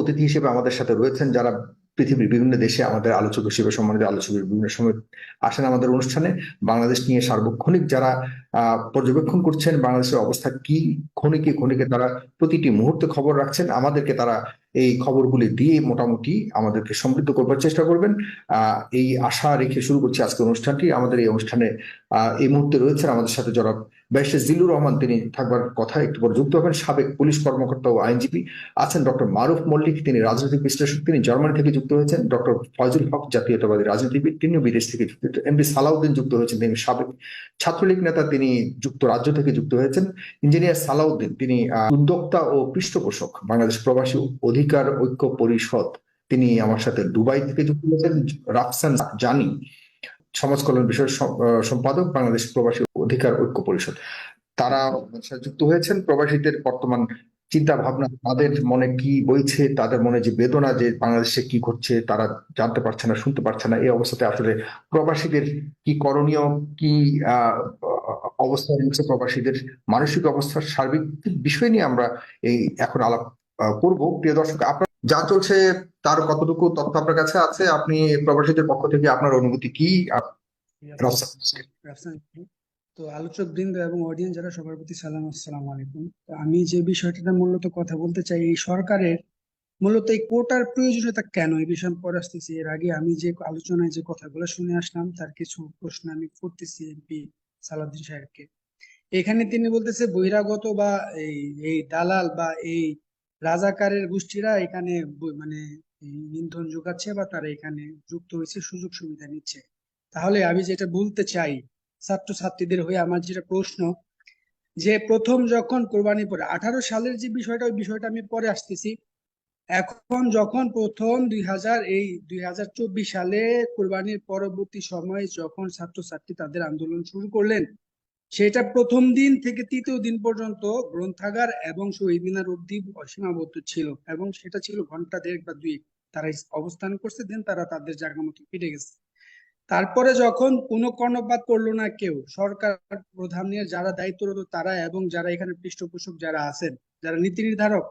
অতিথি হিসেবে আমাদের সাথে রয়েছেন, যারা পৃথিবীর বিভিন্ন দেশে আমাদের আলোচক হিসেবে সম্মানিত আলোচক বিভিন্ন সময় আসেন আমাদের অনুষ্ঠানে। বাংলাদেশ নিয়ে সার্বক্ষণিক যারা পর্যবেক্ষণ করছেন, বাংলাদেশের অবস্থা কি, ক্ষণিকে ক্ষণিকে তারা প্রতিটি মুহূর্তে খবর রাখছেন, আমাদেরকে তারা এই খবরগুলি দিয়ে মোটামুটি আমাদেরকে সমৃদ্ধ করবার চেষ্টা করবেন। এই আশা রেখে শুরু করছি আজকে অনুষ্ঠানটি। আমাদের এই অনুষ্ঠানে এই মুহূর্তে রয়েছেন আমাদের সাথে জনাব ব্যারিস্টার জিল্লুর রহমান, তিনি থাকবার কথা একটু পর যুক্ত হবেন। সাবেক পুলিশ কর্মকর্তা ও আইনজীবী আছেন ডক্টর মারুফ মল্লিক, তিনি রাজনৈতিক বিশ্লেষক, তিনি জার্মানি থেকে যুক্ত হয়েছেন। ডক্টর ফয়জুল হক, জাতীয়তাবাদী রাজনীতিবিদ, তিনিও বিদেশ থেকে যুক্ত এমপি সালাউদ্দিন যুক্ত হয়েছেন, তিনি সাবেক ছাত্রলীগ নেতা, তিনি যুক্তরাজ্য থেকে যুক্ত হয়েছেন। ইঞ্জিনিয়ার সালাউদ্দিন, তিনি উদ্যোক্তা ও পৃষ্ঠপোষক, বাংলাদেশ প্রবাসী অধিকার ঐক্য পরিষদ, তিনি আমার সাথে দুবাই থেকে যুক্ত হয়েছেন। রাফসান জানি, সমাজ কল্যাণ বিষয়ের সম্পাদক, বাংলাদেশ প্রবাসী অধিকার ঐক্য পরিষদ। তারা যুক্ত হয়েছেন। প্রবাসীদের বর্তমান চিন্তা ভাবনা তাদের মনে কি বইছে তাদের মনে যে বেদনা যে বাংলাদেশে কি ঘটছে তারা জানতে পারছে না শুনতে পারছে না। এই অবস্থাতে আসলে প্রবাসীদের কি করণীয় কি অবস্থা রয়েছে প্রবাসীদের মানসিক অবস্থার সার্বিক বিষয় নিয়ে আমরা এই এখন আলাপ করব। প্রিয় দর্শক আপনার যা চলছে তার কতটুকু তথ্য আপনার কাছে আছে? আপনি প্রবাসীদের পক্ষ থেকে আপনার অনুভূতি কি? তো আলোচক বৃন্দ এবং অডিয়েন্স যারা, সবার প্রতি সালাম, আসসালামু আলাইকুম। আমি যে বিষয়টা মূলত কথা বলতে চাই, এই সরকারের মূলত এই কোটার প্রয়োজনীয়তা কেন? এই বিষয়ে আমি পরে আসতেছি। এর আগে আমি যে আলোচনায় যে কথাগুলো শুনে আসলাম, তার কিছু প্রশ্ন আমি করতেছি এমপি সালাউদ্দিন সাহেবকে। এখানে তিনি বলতেছে, বহিরাগত বা এই এই দালাল বা এই রাজাকারের গোষ্ঠীরা এখানে মানে ইন্ধন যোগাচ্ছে বা তারা এখানে যুক্ত হয়েছে, সুযোগ সুবিধা নিচ্ছে। তাহলে আমি যেটা বলতে চাই ছাত্র ছাত্রীদের হয়ে আমার যেটা প্রশ্ন, যে প্রথম যখন কোরবানি পরে, আঠারো সালের যে বিষয়টা, ওই বিষয়টা আমি পরে আসতেছি। এখন যখন প্রথম দুই হাজার এই দুই হাজার চব্বিশ সালে কোরবানির পরবর্তী সময়ে যখন ছাত্রছাত্রী তাদের আন্দোলন শুরু করলেন, সেটা প্রথম দিন থেকে তৃতীয় দিন পর্যন্ত গ্রন্থাগার এবং শহীদ মিনার অব্দি সীমাবদ্ধ ছিল এবং সেটা ছিল ঘণ্টা দেড় বা দুই তারা অবস্থান করছে দেন তারা তাদের জায়গা মতো ফিরে গেছে। তারপরে যখন কোনো কর্ণপাত করল না কেউ, সরকার প্রধানের যারা দায়িত্বরত তারা এবং যারা এখানে পৃষ্ঠপোষক যারা আছেন, যারা নীতি নির্ধারক,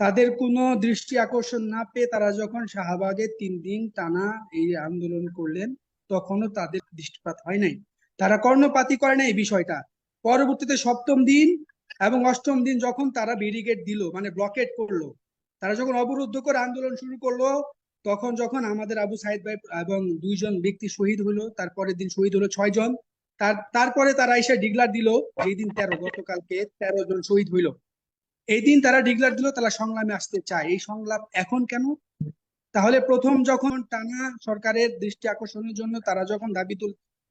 তাদের কোনো দৃষ্টি আকর্ষণ না পেয়ে তারা যখন শাহবাগে তিন দিন টানা এই আন্দোলন করলেন, তখনও তাদের দৃষ্টিপাত হয় নাই। তারা কর্ণপাতই করে না এই বিষয়টা। পরবর্তীতে সপ্তম দিন এবং অষ্টম দিন যখন তারা ব্যারিকেড দিল মানে ব্লকেট করল, তারা যখন অবরুদ্ধ করে আন্দোলন শুরু করল তখন যখন আমাদের আবু সাইদ ভাই এবং দুইজন ব্যক্তি শহীদ হলো তারপরের দিন শহীদ হলো ছয় জন তার, তারপরে তারা এসে ডিগলার দিল। এই দিন তেরো, গতকালকে তেরো জন শহীদ হইল। এই দিন তারা ডিগলার দিল, তারা সংগ্রামে আসতে চায়। এই সংলাপ এখন কেন? তাহলে প্রথম যখন টানা সরকারের দৃষ্টি আকর্ষণের জন্য তারা যখন দাবি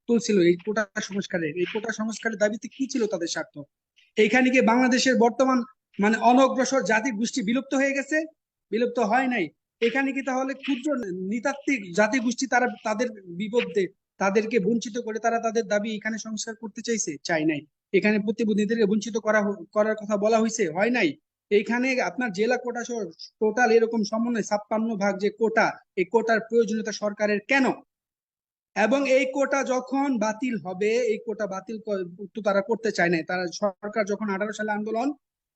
তুলছিল, এই কোটা সংস্কারের, এই কোটা সংস্কারের দাবিতে কি ছিল তাদের স্বার্থ? এইখানে কি বাংলাদেশের বর্তমান মানে অনগ্রসর জাতি গোষ্ঠী বিলুপ্ত হয়ে গেছে? বিলুপ্ত হয় নাই। এখানে কি তাহলে ক্ষুদ্র নৃতাত্ত্বিক জাতি গোষ্ঠী তারা তাদের বিপদে তাদেরকে বঞ্চিত করে তারা তাদের দাবি এখানে সংস্কার করতে চাইছে? চাই নাই। এখানে প্রতিবন্ধীদেরকে বঞ্চিত করা করার কথা বলা হয়েছে হয় নাই? এইখানে আপনার জেলা কোটা সহ টোটাল এরকম সমন্বয় ছাপ্পান্ন ভাগ যে কোটা, এই কোটার প্রয়োজনীয়তা সরকারের কেন? এবং এই কোটা যখন বাতিল হবে, এই কোটা বাতিল তারা করতে চায় না তারা সরকার যখন আঠারো সালে আন্দোলন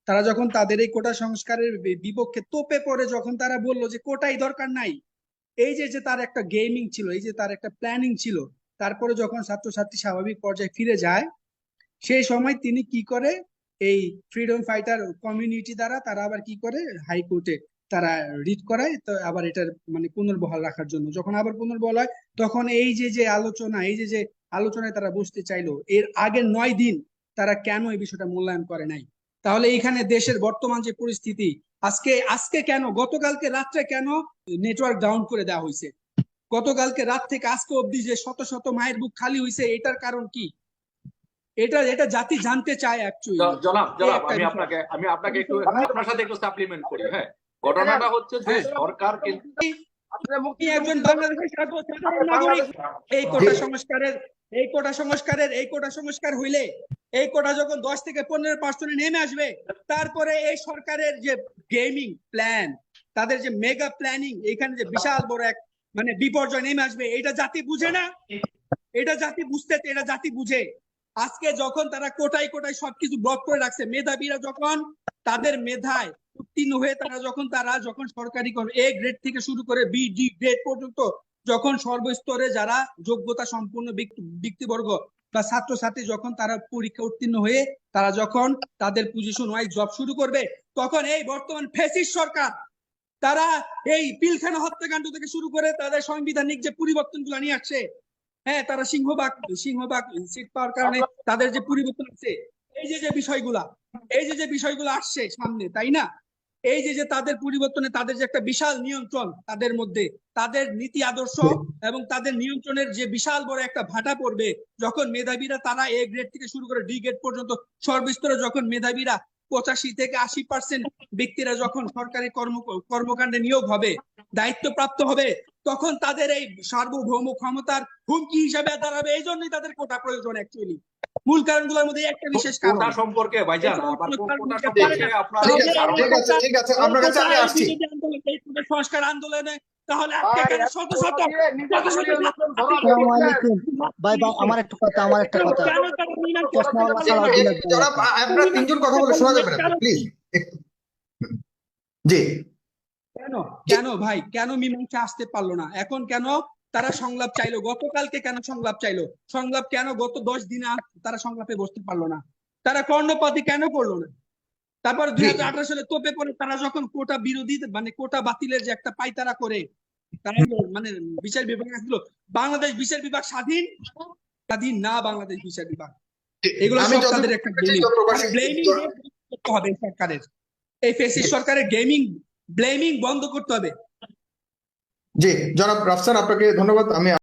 তারা যখন তাদের এই কোটা সংস্কারের বিপক্ষে তোপে পড়ে, যখন তারা বলল যে কোটাই দরকার নাই, এই যে যে তার একটা গেমিং ছিল, এই যে তার একটা প্ল্যানিং ছিল, তারপরে যখন ছাত্রছাত্রী স্বাভাবিক পর্যায়ে ফিরে যায়, সেই সময় তিনি কি করে, এই ফ্রিডম ফাইটার কমিউনিটি দ্বারা তারা আবার কি করে হাইকোর্টে তারা রিট করায়, তো আবার এটার মানে পুনর্বহাল রাখার জন্য। যখন আবার পুনর্বহাল হয়, তখন এই যে যে আলোচনা, এই যে যে আলোচনায় তারা বসতে চাইলো, এর আগের নয় দিন তারা কেন এই বিষয়টা মূল্যায়ন করে নাই? তাহলে এইখানে দেশের বর্তমান যে পরিস্থিতি আজকে আজকে কেন গতকালকে রাত্রে কেন নেটওয়ার্ক ডাউন করে দেওয়া হয়েছে? গতকালকে রাত থেকে আজকে অবধি যে শত শত মায়ের বুক খালি হয়েছে এটার কারণ কি? এটা এটা জাতি জানতে চায় অ্যাকচুয়ালি জনাব জনাব আমি আপনাকে আমি আপনাকে একটু আপনার সাথে একটু সাপ্লিমেন্ট করি হ্যাঁ? ঘটনাটা হচ্ছে যে হ্যাঁ। সরকার কিন্তু একজন বাংলাদেশের সাধারণ নাগরিক। এই কোটা সংস্কারের এই কোটা সংস্কারের এই কোটা সংস্কার হইলে এই কোটা যখন দশ থেকে পনেরো পার্সেন্টে নেমে আসবে, তারপরে এই সরকারের যে গেমিং প্ল্যান তাদের যে মেগা প্ল্যানিং এখানে যে বিশাল বড় এক মানে বিপর্যয় নেমে আসবে, এটা জাতি বুঝে না? এটা জাতি বুঝতে, এটা জাতি বুঝে। আজকে যখন তারা কোটায় কোটায় সবকিছু ব্লক করে রাখছে, মেধাবীরা যখন তাদের মেধায় উত্তীর্ণ হয়ে তারা যখন তারা যখন সরকারি এ গ্রেড থেকে শুরু করে বি ডি গ্রেড পর্যন্ত, যখন সর্বস্তরে যারা যোগ্যতা সম্পূর্ণ ব্যক্তিবর্গ বা ছাত্রছাত্রী যখন তারা পরীক্ষা উত্তীর্ণ হয়ে তারা যখন তাদের পজিশন ওয়াইজ জব শুরু করবে, তখন এই বর্তমান ফেসিস সরকার, তারা এই পিলখানা হত্যাকাণ্ড থেকে শুরু করে তাদের সাংবিধানিক যে পরিবর্তন পরিবর্তনগুলো নিয়ে আসছে হ্যাঁ তারা সিংহবাগ সিংহবাগ সিট পাওয়ার কারণে তাদের যে পরিবর্তন আছে এই যে যে বিষয়গুলা, এই যে যে বিষয়গুলো আসছে সামনে, তাই না? এই যে যে তাদের পরিবর্তনে তাদের যে একটা বিশাল নিয়ন্ত্রণ তাদের মধ্যে তাদের নীতি আদর্শ এবং তাদের নিয়ন্ত্রণের যে বিশাল বড় একটা ভাটা পড়বে যখন মেধাবীরা তারা এ গ্রেড থেকে শুরু করে ডি গ্রেড পর্যন্ত সর্বস্তরে যখন মেধাবীরা পঁচাশি থেকে আশি পার্সেন্ট ব্যক্তিরা যখন সরকারি কর্ম কর্মকাণ্ডে নিয়োগ হবে দায়িত্ব প্রাপ্ত হবে তখন তাদের এই সার্বভৌম ক্ষমতার হুমকি হিসাবে দাঁড়াবে। এই জন্যই তাদের কোটা প্রয়োজন অ্যাকচুয়ালি মূল কারণগুলোর মধ্যে একটা বিশেষ কারণ। সম্পর্কে ভাইজান ঠিক আছে ঠিক আছে ঠিক আপনার কাছে আমি আসছি। সংস্কার আন্দোলনে তাহলে শত শত শত শত ভাই ভাই আমার একটা কথা আমার একটা কথা। কেন তারা মীমাংসা প্রশ্ন করতে আমার পারছে না? সালাউদ্দিন একদম। জনাব আপনারা তিনজন কথা বলে শোনা যাবে না প্লিজ জি। কেন? কেন ভাই? কেন মীমাংসা আসতে পারল না? এখন কেন তারা সংলাপ চাইলো? গতকালকে কেন সংলাপ চাইলো? সংলাপ কেন গত দশ দিনে তারা সংলাপে বসতে পারল না? তারা কর্ণপাতি কেন করল না? তারপর দুই হাজার আঠারো সালে তোপে পরে তারা যখন কোটা বিরোধী মানে কোটা বাতিলের যে একটা পাইতারা করে তারা মানে বিচার বিভাগ আসলো বাংলাদেশ বিচার বিভাগ স্বাধীন? স্বাধীন না বাংলাদেশ বিচার বিভাগ? এগুলো সব তাদের একটা ব্লেমিং হবে সরকারের। এই ফেসিস সরকারের গেমিং ব্লেমিং বন্ধ করতে হবে। জি জনাব রাফসান আপনাকে ধন্যবাদ। আমি